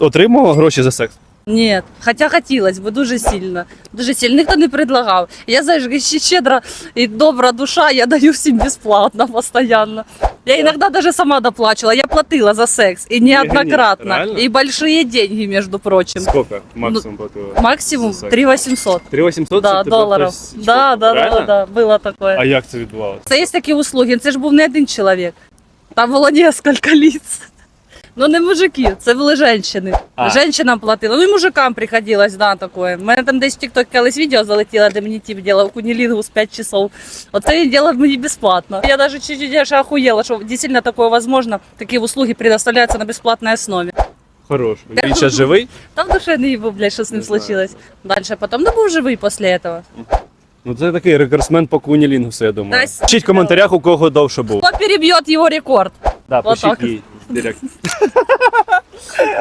отримував гроші за секс? Ні, хоча хотілося б дуже сильно. Дуже сильно. Ніхто не предлагав. Я знаєш, ще щедра і добра душа, я даю всім безплатно, постійно. Я іноді навіть сама доплачувала. Я платила за секс. І неоднократно. Реально? І большие деньги, між прочим. Скільки максимум платила? Максимум За секс. 3 800. 3800 Да, доларів. Да, да, да, да, було таке. А як це відбувалося? Це є такі услуги. Це ж був не один чоловік. Там було кілька лиц. Ну не мужики, це були жінки. А. Женщинам платили. Ну і мужикам приходилось, да, таке. У мене там десь в TikTok колись відео залетіло, де мені тип делав кунілінгу з 5 часов. Оце він делав мені безплатно. Я навіть чуть-чуть аж охуєла, що дійсно таке возможно. Такі услуги предоставляються на безплатній основі. Хорош. Він зараз живий? Там душе не їбу, блядь, що з ним случилось. Дальше потім, ну був живий після цього. Ну це такий рекордсмен по кунілінгусу, я думаю. Пишіть в коментарях, у кого довше був. Хто переб'є його рекорд? Да, Вот так. пишіть їй в директ.